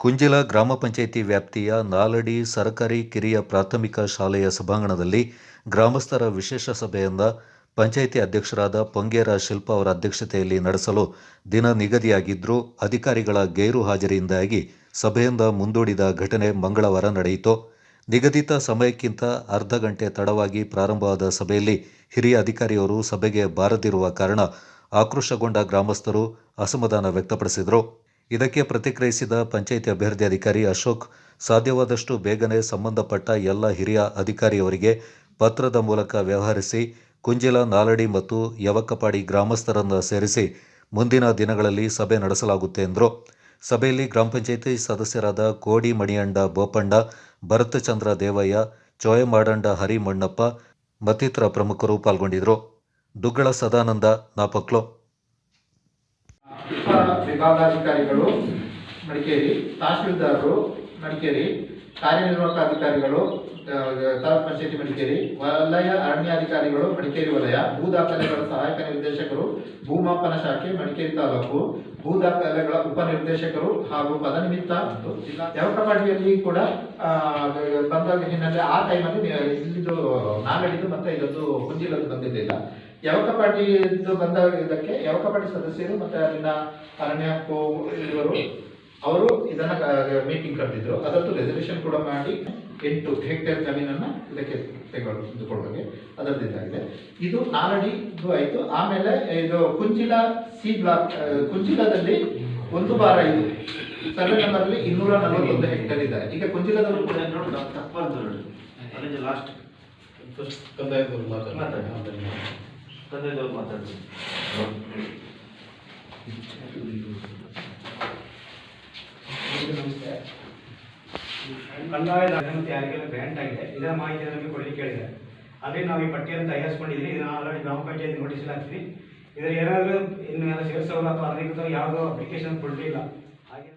ಕುಂಜಿಲ ಗ್ರಾಮ ಪಂಚಾಯಿತಿ ವ್ಯಾಪ್ತಿಯ ನಾಲಡಿ ಸರಕಾರಿ ಕಿರಿಯ ಪ್ರಾಥಮಿಕ ಶಾಲೆಯ ಸಭಾಂಗಣದಲ್ಲಿ ಗ್ರಾಮಸ್ಥರ ವಿಶೇಷ ಸಭೆಯಿಂದ ಪಂಚಾಯಿತಿ ಅಧ್ಯಕ್ಷರಾದ ಪೊಂಗೇರ ಶಿಲ್ಪ ಅವರ ಅಧ್ಯಕ್ಷತೆಯಲ್ಲಿ ನಡೆಸಲು ದಿನ ನಿಗದಿಯಾಗಿದ್ದರೂ ಅಧಿಕಾರಿಗಳ ಗೈರು ಹಾಜರಿಯಿಂದಾಗಿ ಸಭೆಯಿಂದ ಮುಂದೂಡಿದ ಘಟನೆ ಮಂಗಳವಾರ ನಡೆಯಿತು. ನಿಗದಿತ ಸಮಯಕ್ಕಿಂತ ಅರ್ಧ ಗಂಟೆ ತಡವಾಗಿ ಪ್ರಾರಂಭವಾದ ಸಭೆಯಲ್ಲಿ ಹಿರಿಯ ಅಧಿಕಾರಿಯವರು ಸಭೆಗೆ ಬಾರದಿರುವ ಕಾರಣ ಆಕ್ರೋಶಗೊಂಡ ಗ್ರಾಮಸ್ಥರು ಅಸಮಾಧಾನ ವ್ಯಕ್ತಪಡಿಸಿದರು. ಇದಕ್ಕೆ ಪ್ರತಿಕ್ರಿಯಿಸಿದ ಪಂಚಾಯಿತಿ ಅಭಿವೃದ್ಧಿ ಅಧಿಕಾರಿ ಅಶೋಕ್, ಸಾಧ್ಯವಾದಷ್ಟು ಬೇಗನೆ ಸಂಬಂಧಪಟ್ಟ ಎಲ್ಲ ಹಿರಿಯ ಅಧಿಕಾರಿಯವರಿಗೆ ಪತ್ರದ ಮೂಲಕ ವ್ಯವಹರಿಸಿ, ಕುಂಜಿಲ, ನಾಲಡಿ ಮತ್ತು ಯವಕಪಾಡಿ ಗ್ರಾಮಸ್ಥರನ್ನು ಸೇರಿಸಿ ಮುಂದಿನ ದಿನಗಳಲ್ಲಿ ಸಭೆ ನಡೆಸಲಾಗುತ್ತೆ ಎಂದರು. ಸಭೆಯಲ್ಲಿ ಗ್ರಾಮ ಪಂಚಾಯಿತಿ ಸದಸ್ಯರಾದ ಕೋಡಿ ಮಣಿಯಂಡ ಬೋಪಣ್ಣ ಭರತಚಂದ್ರ ದೇವಯ್ಯ, ಚೋಯಮಾಡಂಡ ಹರಿಮಣ್ಣಪ್ಪ ಮತ್ತಿತರ ಪ್ರಮುಖರು ಪಾಲ್ಗೊಂಡಿದ್ದರು. ದುಗ್ಗಳ ಸದಾನಂದ, ನಾಪಕ್ಲು. ವಿಭಾಗಾಧಿಕಾರಿಗಳು ಮಡಿಕೇರಿ ತಹಶೀಲ್ದಾರರು ಮಡಿಕೇರಿ ಕಾರ್ಯನಿರ್ವಾಹಕ ಅಧಿಕಾರಿಗಳು ತಾಲೂಕ್ ಪಂಚಾಯತಿ ಮಡಿಕೇರಿ, ವಲಯ ಅರಣ್ಯಾಧಿಕಾರಿಗಳು, ಮಡಿಕೇರಿ ವಲಯ, ಭೂ ದಾಖಲೆಗಳ ಸಹಾಯಕ ನಿರ್ದೇಶಕರು, ಭೂಮಾಪನ ಶಾಖೆ, ಮಡಿಕೇರಿ ತಾಲೂಕು, ಭೂ ದಾಖಲೆಗಳ ಉಪನಿರ್ದೇಶಕರು ಹಾಗೂ ಪದನಿಮಿತ್ತ ಮತ್ತು ಜಿಲ್ಲಾ ಯವಕಪಾಡಿಯಲ್ಲಿ ಕೂಡ ಬಂದ ಹಿನ್ನೆಲೆ ಆ ಟೈಮಲ್ಲಿ ಇಲ್ಲಿದು ನಾಗಡಿದು ಮತ್ತೆ ಇದೊಂದು ಕುಂಜಿಲದ್ದು ಬಂದಿರಲಿಲ್ಲ. ಯವಕಪಾಟಿದು ಬಂದ ಇದಕ್ಕೆ ಯವಕಪಾಟಿ ಸದಸ್ಯರು ಮತ್ತೆ ಅಲ್ಲಿನ ಅರಣ್ಯ ಇವರು ಅವರು ಇದನ್ನ ಮೀಟಿಂಗ್ ಕರೆದಿದ್ರು. ಅದರದ್ದು ರೆಸಲ್ಯೂಷನ್ ಕೂಡ ಮಾಡಿ ಎಂಟು ಹೆಕ್ಟೇರ್ ಜಮೀನನ್ನ ಇದಕ್ಕೆ ತೆಗೆದುಕೊಳ್ಳೋಕೆ ಅದರದ್ದು ಇದಾಗಿದೆ. ಇದು ನಾಲಡಿದು ಆಯ್ತು. ಆಮೇಲೆ ಇದು ಕುಂಚಿಲ ಸಿ ಬ್ಲಾಕ್ ಕುಂಚಿಲದಲ್ಲಿ ಒಂದು ಬಾರ ಇದು. ಸರ್ವೆ ನಂಬರ್ಲಿ ಅಲ್ಲಿ ಇನ್ನೂರ ನಲವತ್ತೊಂದು ಹೆಕ್ಟೇರ್ ಇದೆ ಈಗ ಕುಂಚಿಲದವರು ಕೂಡ ಲಾಸ್ಟ್ ಕಂದಾಯದವರು ಮಾತಾಡಿ ಕಂದಾಯದವರು ಮಾತಾಡ್ತೀನಿ ಕಂದಾಯ ಮತ್ತು ಯಾರಿಗೆಲ್ಲ ಆಗಿದೆ, ಇದರ ಮಾಹಿತಿ ನಮಗೆ ಕೊಡಲಿಕ್ಕೆ ಕೇಳಿದೆ ಅದೇ ನಾವು ಈ ಪಟ್ಟಿಯನ್ನು ತಯಾರಿಸ್ಕೊಂಡಿದ್ದೀವಿ ಇದನ್ನು ಆಲ್ರೆಡಿ ಗ್ರಾಮ ಪಂಚಾಯತ್ ನೋಟಿಸ್ ಹಾಕ್ತೀವಿ ಇದರ ಏನಾದರೂ ಇನ್ನು ಎಲ್ಲ ಸೇರಿಸೋರು ಅಥವಾ ಅಧಿಕೃತ ಯಾವುದೋ ಅಪ್ಲಿಕೇಶನ್ ಕೊಡಲಿಲ್ಲ.